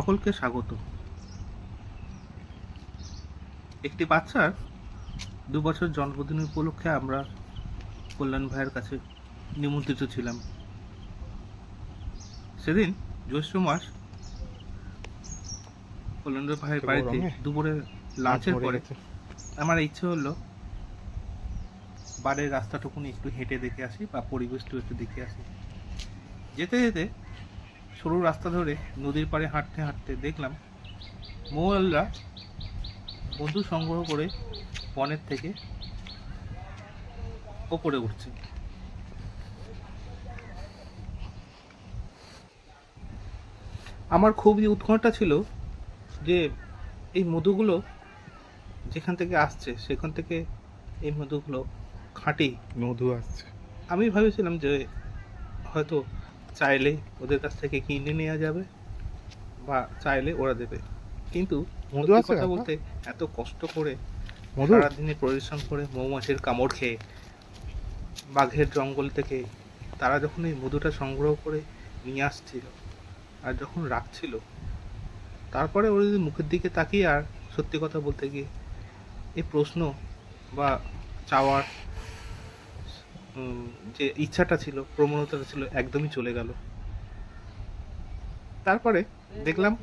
সকলকে স্বাগত। একটি বাচ্চার দু বছর জন্মদিন উপলক্ষে আমরা কল্যাণ ভাইয়ের কাছে নিমন্ত্রিত ছিলাম। সেদিন জ্যৈষ্ঠ মাস কল্যাণ ভাইয়ের বাড়িতে দুপুরে লাঞ্চের পরে আমার ইচ্ছে হলো বাড়ির রাস্তাটুকুনি একটু হেঁটে দেখে আসি বা পরিবেশটু একটু দেখে আসি। যেতে যেতে সরু রাস্তা ধরে নদীর পাড়ে হাঁটতে হাঁটতে দেখলাম মৌয়ালরা বন্ধু সংগ্রহ করে বনের থেকে ওপরে উঠছে। আমার খুবই উৎকণ্ঠা ছিল যে এই মধুগুলো যেখান থেকে আসছে সেখান থেকে এই মধুগুলো খাঁটি। মধু আসছে। আমি ভেবেছিলাম যে হয়তো চাইলে ওদের কাছ থেকে কিনে নেওয়া যাবে বা চাইলে ওরা দেবে। কিন্তু মধু কথা বলতে এত কষ্ট করে সারাদিনে পরিশ্রম করে মৌমাছির কামড় খেয়ে বাঘের জঙ্গল থেকে তারা যখন এই মধুটা সংগ্রহ করে নিয়ে আসছিল আর যখন রাখছিল তারপরে ওর যদি মুখের দিকে তাকিয়ে আর সত্যি কথা বলতে গিয়ে এই প্রশ্ন বা চাওয়ার যে ইচ্ছাটা ছিল প্রবণতাটা ছিল একদমই চলে গেল। তারপরে দেখলাম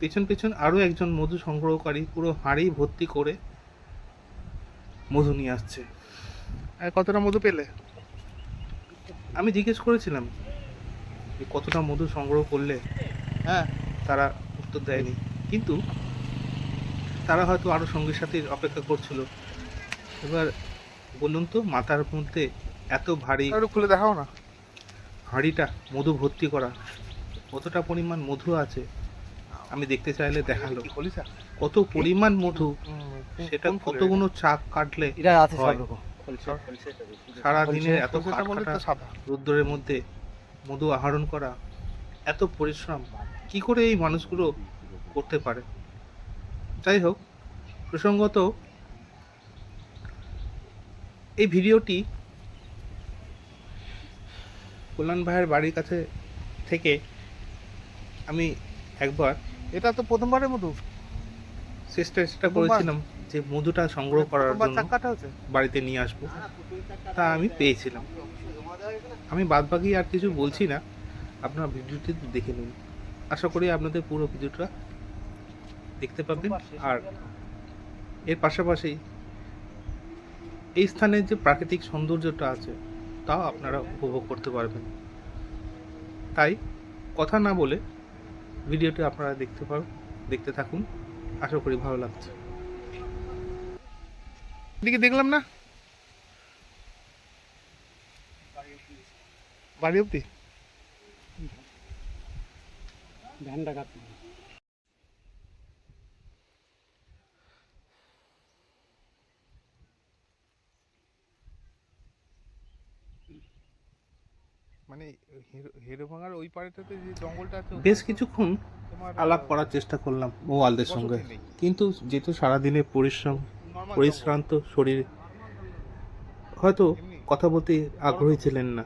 পেছন পেছন আরও একজন মধু সংগ্রহকারী পুরো হাঁড়ি ভর্তি করে মধু নিয়ে আসছে। আর কতটা মধু পেলে? আমি জিজ্ঞেস করেছিলাম যে কতটা মধু সংগ্রহ করলে হ্যাঁ। তারা উত্তর দেয়নি। কিন্তু তারা হয়তো আরও সঙ্গীর সাথীর অপেক্ষা করছিল। এবার বলুন তো মাথার মধ্যে এত ভারী একটু খুলে দেখাও না। হাঁড়িটা মধু ভর্তি করা। কতটা পরিমাণ মধু আছে? আমি দেখতে চাইলে দেখাল। কত পরিমাণ মধু? সেটা কতগুলো চাপ কাটলে এটা আছে সব রকম সারা দিনের এত কলসেটা কাটা সাদা। রোদ্দুরের মধ্যে মধু আহরণ করা এত পরিশ্রম কি করে এই মানুষগুলো করতে পারে? যাই হোক প্রসঙ্গত এই ভিডিওটি কল্যাণ ভাইয়ের বাড়ির কাছে থেকে আমি একবার এটা তো প্রথমবারের মধু চেষ্টা চেষ্টা করেছিলাম যে মধুটা সংগ্রহ করার জন্য বাড়িতে নিয়ে আসব। তা আমি পেয়েছিলাম। আমি বাদ বাকি আর কিছু বলছি না। আপনার ভিডিওটি দেখে নিন। আশা করি আপনাদের পুরো ভিডিওটা দেখতে পাবেন। আর এর পাশাপাশি এই স্থানের যে প্রাকৃতিক সৌন্দর্যটা আছে তাও আপনারা উপভোগ করতে পারবেন। তাই কথা না বলে ভিডিওটি আপনারা দেখতে পার, দেখতে থাকুন। আশা করি ভালো লাগছে। এদিকে দেখলাম না? বাড়ি অব্দি ধানটা কাটতে মানে ওই পাড়েটাতে যে জঙ্গলটা আছে বেশ কিছুক্ষণ আলাপ করার চেষ্টা করলাম মোয়ালদের সঙ্গে। কিন্তু যেহেতু সারাদিনের পরিশ্রম পরিশ্রান্ত শরীর হয়তো কথা বলতে আগ্রহী ছিলেন না।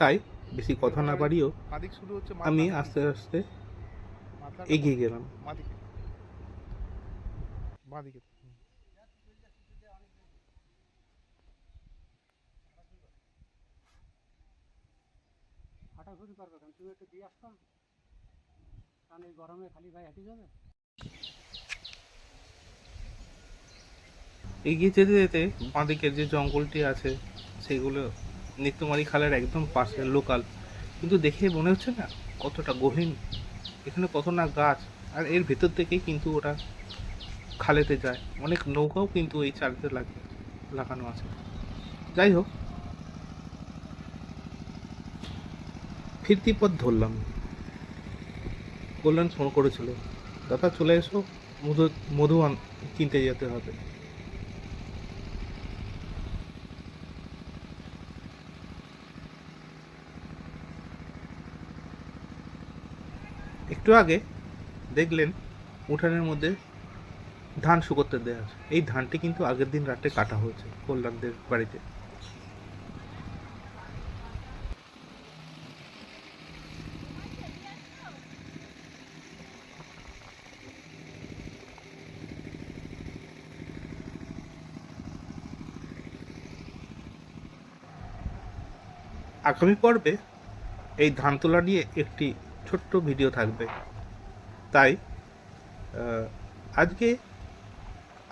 তাই বেশি কথা না বাড়িয়েও আমি আস্তে আস্তে এগিয়ে গেলাম। বাঁদিকে করবে কেন তুমি একটু দিয়ে আসতাম কারণ এই গরমে খালি গায়ে হেঁটে যাবে। এগিয়ে যেতে যেতে বাঁদিকের যে জঙ্গলটি আছে, সেগুলো নিত্যমারি খালের একদম পাশে লোকাল কিন্তু দেখে মনে হচ্ছে না কতটা গহীন। এখানে কত না গাছ, আর এর ভেতর থেকেই কিন্তু ওরা খালেতে যায়। অনেক নৌকাও কিন্তু এই চারিতে লাগে, লাগানো আছে। যাই হোক ফিরতি পথ ধরলাম। কল্যাণ ফোন করেছিল। দাদা, চলে এসো। মধু মধু কিনতে যেতে হবে। একটু আগে দেখলেন উঠানের মধ্যে ধান শুকোতে দেওয়া আছে। এই ধানটি কিন্তু আগের দিন রাতে কাটা হয়েছে কল্যাণদের বাড়িতে। আগামী পর্বে এই ধান তোলা নিয়ে একটি ছোট্ট ভিডিও থাকবে। তাই আজকে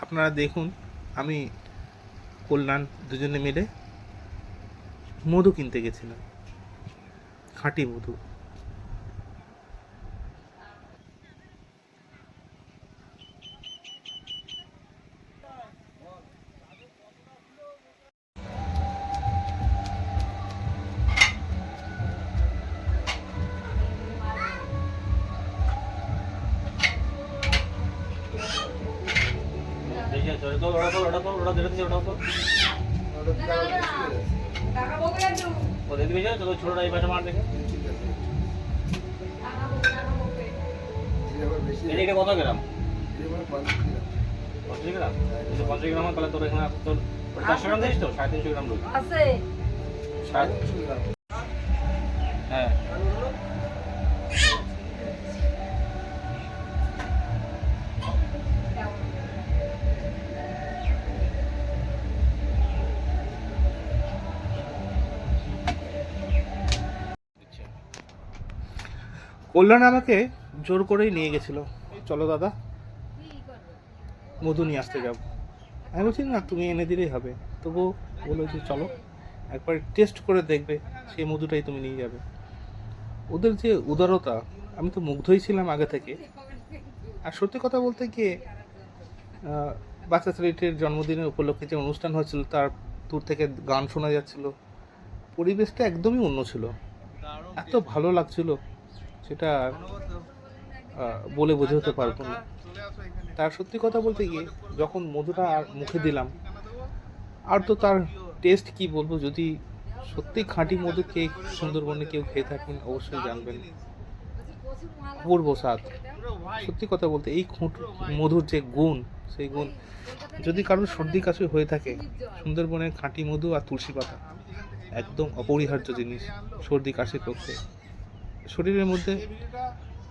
আপনারা দেখুন, আমি কল্যাণ দুজনে মিলে মধু কিনতে গেছিলাম। খাঁটি মধু। ছোটটা এই পাশে মার দেখে। এটা এটা কত গ্রাম? পঞ্চাশ গ্রাম? পঞ্চাশ গ্রাম তাহলে তোর এখানে তোর চারশো গ্রাম দিস তো? সাড়ে তিনশো গ্রাম আছে। সাড়ে হ্যাঁ। কল্যাণ আমাকে জোর করেই নিয়ে গেছিল। চলো দাদা, মধু নিয়ে আসতে যাব। আমি বলছি, না, তুমি এনে দিলেই হবে। তবু বলল যে, চলো, একবার টেস্ট করে দেখবে, সেই মধুটাই তুমি নিয়ে যাবে। ওদের যে উদারতা, আমি তো মুগ্ধই ছিলাম আগে থেকে। আর সত্যি কথা বলতে গিয়ে বাচ্চা ছেলেটির জন্মদিনের উপলক্ষে যে অনুষ্ঠান হয়েছিল, তার দূর থেকে গান শোনা যাচ্ছিল। পরিবেশটা একদমই অন্য ছিল। এত ভালো লাগছিল। সেটা বলে বোঝাতে পারব না। তার সত্যি কথা বলতে গিয়ে, যখন মধুটা মুখে দিলাম, আর তো তার টেস্ট কি বলব, যদি সত্যি খাঁটি মধু কে সুন্দরবনে কেউ খেয়ে থাকেন, অবশ্যই জানবেন। অপূর্ব স্বাদ। সত্যি কথা বলতে, এই খুঁট, মধুর যে গুণ, সেই গুণ, যদি কারোর সর্দি কাশি হয়ে থাকে, সুন্দরবনের খাঁটি মধু আর তুলসী পাতা, একদম অপরিহার্য জিনিস সর্দি কাশির পক্ষে। শরীরের মধ্যে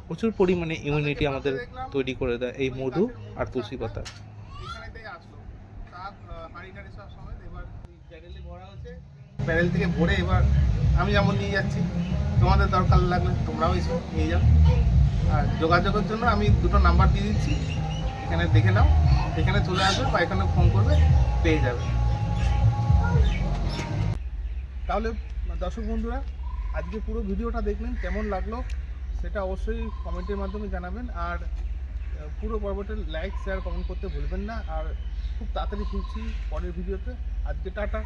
প্রচুর পরিমাণে ইমিউনিটি আমাদের তৈরি করে দেয় এই মধু আর তুলসী পাতা। ব্যারেল থেকে ভরে এবার আমি যেমন নিয়ে যাচ্ছি, তোমাদের দরকার লাগলে তোমরাও এসো, নিয়ে যাও। আর যোগাযোগের জন্য আমি দুটো নাম্বার দিয়ে দিচ্ছি, এখানে দেখে নাও, এখানে চলে আসবে বা এখানে ফোন করবে, পেয়ে যাবে। তাহলে দর্শক বন্ধুরা আজকে পুরো ভিডিওটা দেখলেন, কেমন লাগল সেটা অবশ্যই কমেন্টের মাধ্যমে জানাবেন। আর পুরো পর্বটা লাইক শেয়ার কমেন্ট করতে ভুলবেন না। আর খুব তাড়াতাড়ি ফিরছি পরের ভিডিওতে। আজকে টাটা।